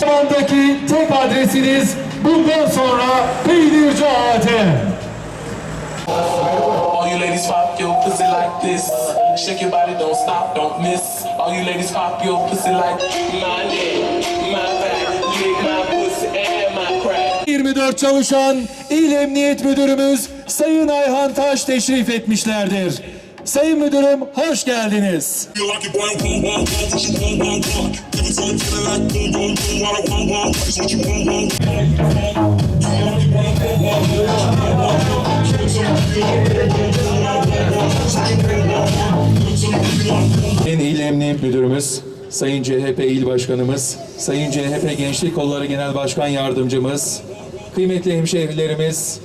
Şuradaki tek adresiniz bundan sonra Peynirci ATM. All you ladies pop your pussy like this. Shake your body, don't stop, don't miss. All you ladies pop your pussy like my neck, my back, lick my pussy and my crack. 24 çalışan İl Emniyet Müdürümüz Sayın Ayhan Taş teşrif etmişlerdir. Sayın Müdürüm hoş geldiniz. Sayın İl Emniyet Müdürümüz, Sayın CHP İl Başkanımız, Sayın CHP Gençlik Kolları Genel Başkan Yardımcımız, kıymetli hemşehrilerimiz,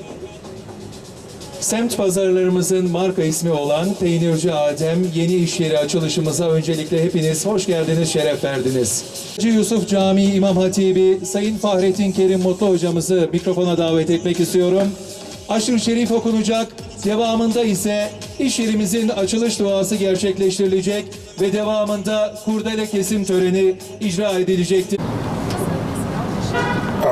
semt pazarlarımızın marka ismi olan Peynirci Adem yeni iş yeri açılışımıza öncelikle hepiniz hoş geldiniz, şeref verdiniz. Hacı Yusuf Camii İmam Hatibi Sayın Fahrettin Kerim Mutlu hocamızı mikrofona davet etmek istiyorum. Aşırı şerif okunacak, devamında ise iş yerimizin açılış duası gerçekleştirilecek ve devamında kurdele kesim töreni icra edilecektir.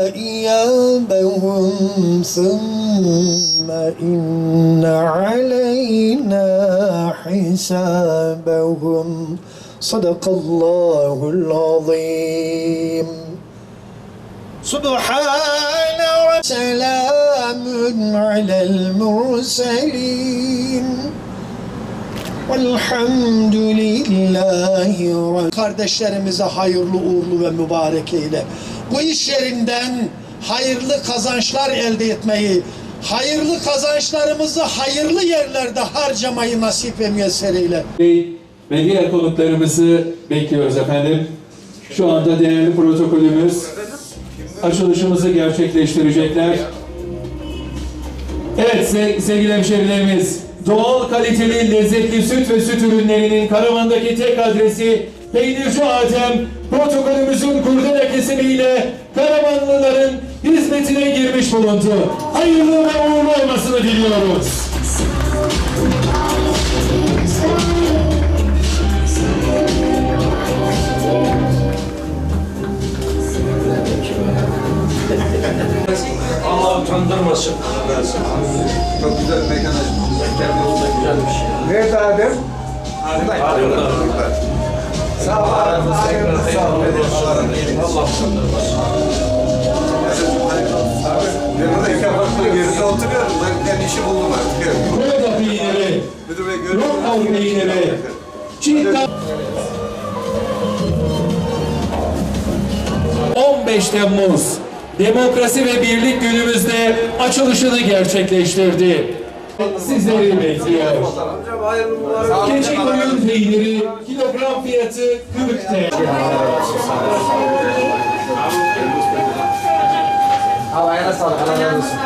إيابهم ثم إن علينا حسابهم. صدق الله العظيم. سبحان وسلام على المرسلين. Velhamdülillahi Kardeşlerimize hayırlı uğurlu ve mübarek eyle. Bu iş yerinden hayırlı kazançlar elde etmeyi, hayırlı kazançlarımızı hayırlı yerlerde harcamayı nasip ve müyesser eyle. Ve diğer konuklarımızı bekliyoruz efendim. Şu anda değerli protokolümüz açılışımızı gerçekleştirecekler. Evet sevgili hemşerilerimiz, doğal kaliteli lezzetli süt ve süt ürünlerinin Karaman'daki tek adresi Peynirci Adem protokolümüzün kurdele kesimiyle Karamanlıların hizmetine girmiş bulundu. Hayırlı ve uğurlu olmasını diliyoruz. Allah utandırmasın. Çok güzel mekan açmış. Kendi yolunda güzelmiş. Nerede Adem? Sağ ol. Sağ ol. Allah utandırmasın. Abi ben burada iki apartmanın geride oturuyorum. Ben, ben işi buldum artık. Burada peyniri, Müdür bey görüşürüz. Rockal peyniri, Çiğdem 15 Temmuz Demokrasi ve Birlik Günümüzde açılışını gerçekleştirdi. Sizleri bekliyor. Keçi koyun peyniri kilogram fiyatı 40 TL. Havaya sağlık. Allah razı olsun.